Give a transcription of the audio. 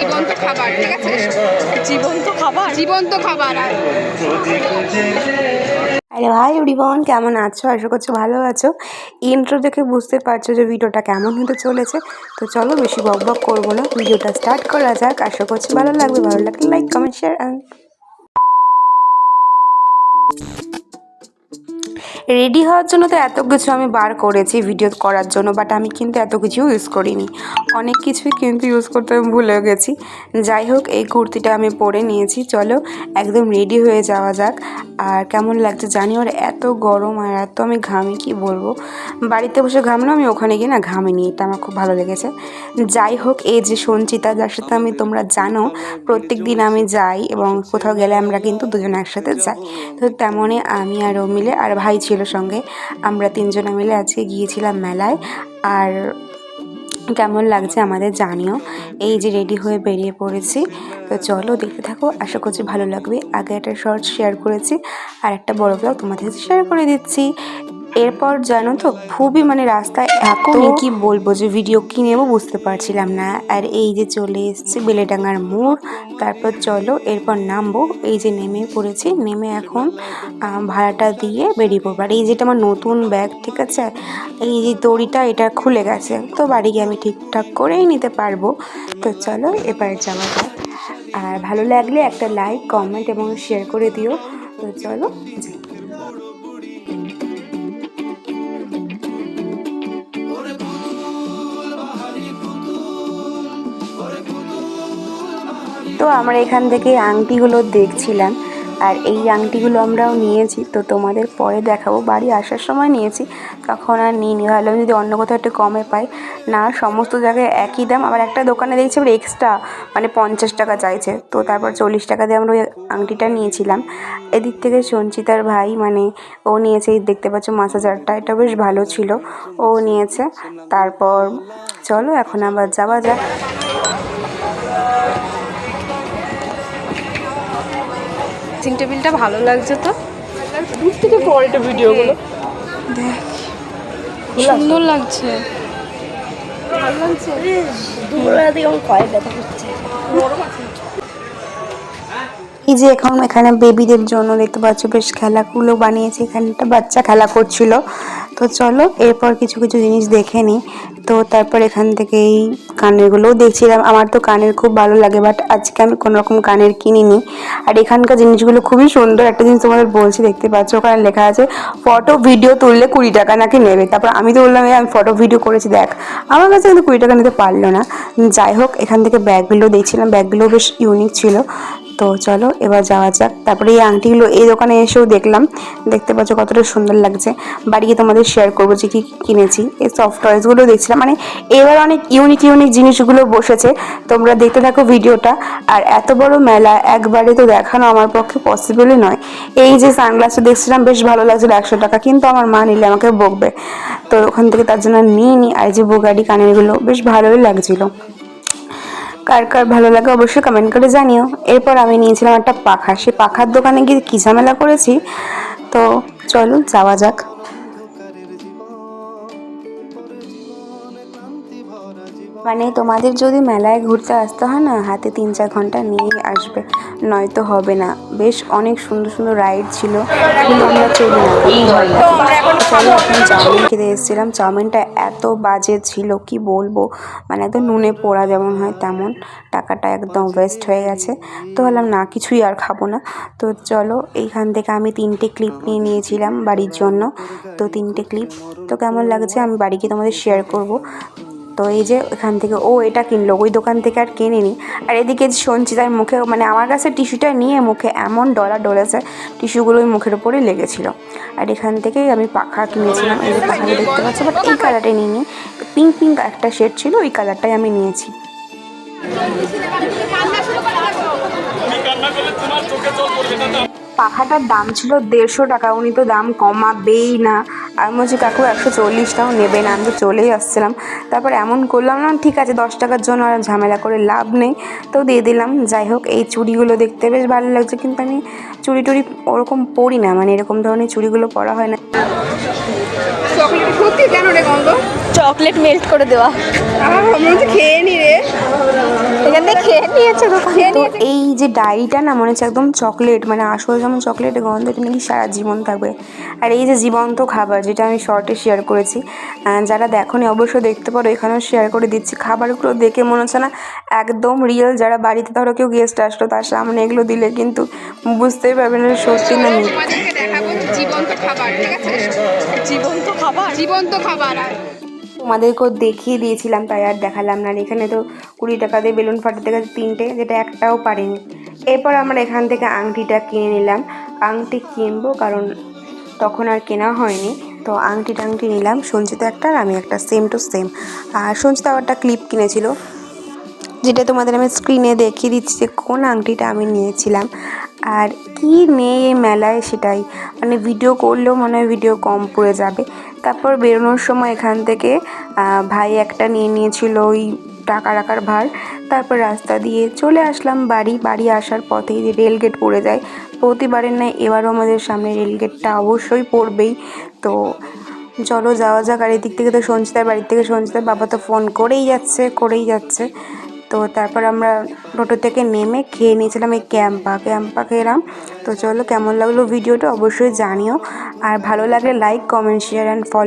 জীবন্ত খাবার ঠিক আছে? জীবন্ত খাবার? জীবন্ত খাবার আরে ভাই উড়িবন কেমন আছো? আশা করছ ভালো আছো। ইন্ট্রো দেখে বুঝতে পারছ যে ভিডিওটা কেমন হতে চলেছে। তো চলো বেশি বক বক করব না। ভিডিওটা স্টার্ট করা যাক। আশা করছি ভালো লাগবে। ভালো লাগলে লাইক কমেন্ট শেয়ার রেডি হওয়ার জন্য তো এত কিছু আমি বার করেছি ভিডিও করার জন্য বাট আমি কিন্তু এত কিছু ইউজ করিনি। অনেক কিছুই কিন্তু ইউজ করতে আমি ভুলে গেছি। যাই হোক, এই কুর্তিটা আমি পরে নিয়েছি। চলো, একদম রেডি হয়ে যাওয়া যাক। আর কেমন লাগছে জানি ওর এত গরম আর এত আমি ঘামি, কি বলব? বাড়িতে বসে ঘামলাম আমি ওখানে গিয়ে না ঘামিনি, এটা আমার খুব ভালো লেগেছে। যাই হোক, এই যে সঞ্চিতা, যার সাথে আমি তোমরা জানো প্রত্যেক দিন আমি যাই এবং কোথাও গেলে আমরা কিন্তু দুজন একসাথে যাই। তো তেমনই আমি আর ও মিলে, আর ভাই ছিল সঙ্গে। আমরা তিনজনে মিলে আজকে গিয়েছিলাম মেলায়। আর কেমন লাগছে আমাদের জানিও। এই যে রেডি হয়ে বেরিয়ে পড়েছি। তো চলো দেখতে থাকো। আশা করছি ভালো লাগবে। আগে একটা শর্ট শেয়ার করেছি। আর একটা বড় ব্লগ তোমাদের সাথে শেয়ার করে দিচ্ছি। এরপর জানো তো খুবই মানে রাস্তায় এত কি বলব যে ভিডিও কি নেব বুঝতে পারছিলাম না। আর এই যে চলে এসেছি বেলেডাঙ্গার মোড় তারপর চলো এরপর নামবো। এই যে নেমে পড়েছি নেমে এখন ভাড়াটা দিয়ে বেরিয়ে পড়ব। আর এই যেটা আমার নতুন ব্যাগ ঠিক আছে? এই যে দড়িটা এটা খুলে গেছে। তো বাড়ি গিয়ে আমি ঠিকঠাক করেই নিতে পারব। তো চলো এবার যাওয়া যাক। আর ভালো লাগলে একটা লাইক কমেন্ট এবং শেয়ার করে দিও। তো চলো তো আমরা এখান থেকে আংটিগুলো দেখছিলাম। আর এই আংটিগুলো আমরাও নিয়েছি। তো তোমাদের পরে দেখাবো। বাড়ি আসার সময় নিয়েছি। তখন আর নিয়ে নি ভাবলাম যদি অন্য কোথাও একটু কমে পাই। না, সমস্ত জায়গায় একই দাম। আবার একটা দোকানে দেখছি আবার এক্সট্রা মানে পঞ্চাশ টাকা চাইছে। তো তারপর চল্লিশ টাকা দিয়ে আমরা ওই আংটিটা নিয়েছিলাম। এদিক থেকে সঞ্চিতার ভাই মানে ও নিয়েছে, এই দেখতে পাচ্ছ মাছ হাজারটা এটা বেশ ভালো ছিল। ও নিয়েছে। তারপর চলো, এখন আবার যাওয়া যাক। ড্রেসিং টেবিলটা ভালো লাগছে তো? দূর থেকে পরেটা ভিডিওগুলো। দেখ সুন্দর লাগছে। দুপুরবেলা থেকে আমার কয়েক ব্যথা করছে। এই যে এখন এখানে বেবিদের জন্য দেখতে পাচ্ছ বেশ খেলাগুলো বানিয়েছে। এখানে একটা বাচ্চা খেলা করছিল। তো চলো, এরপর কিছু কিছু জিনিস দেখে নিই। তো তারপর এখান থেকে এই কানেরগুলোও দেখছিলাম আমার তো কানের খুব ভালো লাগে বাট আজকে আমি কোনো রকম কানের কিনিনি। আর এখানকার জিনিসগুলো খুবই সুন্দর। একটা জিনিস তোমাদের বলছি, দেখতে পাচ্ছ? ওখানে লেখা আছে, ফটো ভিডিও তুললে কুড়ি টাকা নাকি নেবে? তারপর আমি তো বললাম "এই আমি ফটো ভিডিও করেছি, দেখ। আমার কাছে কিন্তু কুড়ি টাকা নিতে পারল না। যাই হোক, এখান থেকে ব্যাগগুলো দেখছিলাম। ব্যাগগুলো বেশ ইউনিক ছিল। তো চলো, এবার যাওয়া যাক। তারপরে এই আংটিগুলো এই দোকানে এসেও দেখলাম। দেখতে পাচ্ছ কতটা সুন্দর লাগছে। বাড়ি গিয়ে তোমাদের শেয়ার করব যে কী কিনেছি। এই সফট টয়েসগুলো দেখছিলাম। মানে এবার অনেক ইউনিক ইউনিক জিনিসগুলো বসেছে। তোমরা দেখতে থাকো ভিডিওটা। আর এত বড় মেলা, একবারে তো দেখানো আমার পক্ষে পসিবলই নয়। এই যে সানগ্লাসটা দেখছিলাম, বেশ ভালো লাগছিল একশো টাকা। কিন্তু আমার মা নিলে আমাকে বকবে। তো ওখান থেকে তার জন্য নিয়ে নিই আর যে বুগাডি কানেরগুলো, বেশ ভালোই লাগছিল। কার কার ভালো লাগে অবশ্যই কমেন্ট করে জানিও। এরপর আমি নিয়েছিলাম একটা পাখা। সেই পাখার দোকানে গিয়ে কী ঝামেলা করেছি? তো চলো যাওয়া যাক। মানে তোমাদের যদি মেলায় ঘুরতে আসতে হয় না, হাতে তিন চার ঘণ্টা নিয়ে আসবে। নয়তো হবে না। বেশ অনেক সুন্দর সুন্দর রাইড ছিল। আমরা চলি না। চলো, এখন চাউমিন খেতে এসেছিলাম। চাউমিনটা এত বাজে ছিল, কি বলব? মানে একদম নুনে পোড়া যেমন হয় তেমন। টাকাটা একদম ওয়েস্ট হয়ে গেছে। তো বললাম না, কিছুই আর খাব না। তো চলো, এইখান থেকে আমি তিনটে ক্লিপ নিয়ে নিয়েছিলাম বাড়ির জন্য। তো তিনটে ক্লিপ তো কেমন লাগছে আমি বাড়ি গিয়ে তোমাদের শেয়ার করব। তো এই যে এখান থেকে, ও এটা কিনলো, ওই দোকান থেকে আর কেনেনি। আর এদিকে সঞ্চিতার মুখে মানে আমার কাছে টিস্যুটা নিয়ে মুখে এমন ডলা ডলেছে, টিস্যুগুলো ওই মুখের ওপরেই লেগেছিলো। আর এখান থেকেই আমি পাখা কিনেছিলাম, এই যে দেখতে পাচ্ছি? বাট এই কালারটাই নিইনি পিঙ্ক পিঙ্ক একটা শেড ছিল, ওই কালারটাই আমি নিয়েছি। পাখাটার দাম ছিল দেড়শো টাকা, উনি তো দাম কমাবেই না। আমি বলছি কাকু একশো চল্লিশটাও নেবে না আমি তো চলেই আসছিলাম। তারপর এমন করলাম না ঠিক আছে দশ টাকার জন্য আর ঝামেলা করে লাভ নেই। তো দিয়ে দিলাম যাই হোক এই চুড়িগুলো দেখতে বেশ ভালো লাগছে কিন্তু আমি চুড়ি টুড়ি ওরকম পরি না মানে এরকম ধরনের চুড়িগুলো পরা হয় না। চকলেট মেল্ট করে দেওয়া। আমার খেয়ে নি তো এই যে ডায়েরিটা না মনে হচ্ছে একদম চকলেট মানে আসল যেমন চকলেটের গন্ধ এটা নাকি সারা জীবন থাকবে। আর এই যে জীবন্ত খাবার যেটা আমি শর্টে শেয়ার করেছি যারা দেখোনি অবশ্যই দেখতে পারো এখানেও শেয়ার করে দিচ্ছি। খাবারগুলো দেখে মনে হচ্ছে না একদম রিয়েল যারা বাড়িতে ধরো কেউ গেস্ট আসলো তার সামনে এগুলো দিলে কিন্তু বুঝতেই পারবে না সত্যি না। জীবন্ত খাবার ঠিক আছে? জীবন্ত খাবার? জীবন্ত খাবার তোমাদেরকেও দেখিয়ে দিয়েছিলাম, তাই আর দেখালাম না। এখানে তো কুড়ি টাকা দিয়ে বেলুন ফাটাতে গেছে তিনটে, যেটা একটাও পারিনি। এরপর আমরা এখান থেকে আংটিটা কিনে নিলাম। আংটি কিনবো কারণ তখন আর কেনা হয়নি। তো আংটি টাংটি নিলাম, সঞ্চিতা একটা আর আমি একটা সেম টু সেম আর সঞ্চিতা একটা ক্লিপ কিনেছিল, যেটা তোমাদের আমি স্ক্রিনে দেখিয়ে দিচ্ছি যে কোন আংটিটা আমি নিয়েছিলাম। আর কি নেই এই মেলায় সেটাই। মানে ভিডিও করলেও মনে হয় ভিডিও কম পড়ে যাবে। তারপর বেরোনোর সময় এখান থেকে ভাই একটা নিয়ে নিয়েছিল ওই টাকা রাখার ভার। তারপর রাস্তা দিয়ে চলে আসলাম বাড়ি। বাড়ি আসার পথেই যে রেলগেট পড়ে যায়। প্রতিবারের নয় এবারও আমাদের সামনে রেলগেটটা অবশ্যই পড়বেই। তো চলো যাওয়া যাক। আর এদিক থেকে তো সঞ্চিতার বাড়ির থেকে সঞ্চিতার বাবা তো ফোন করেই যাচ্ছে করেই যাচ্ছে। তো তারপর আমরা টোটো থেকে নেমে খেয়ে নিয়েছিলাম এই ক্যাম্পা। ক্যাম্পা খেলাম। তো চলো কেমন লাগল ভিডিওটা অবশ্যই জানিও। আর ভালো লাগলে like comment share and follow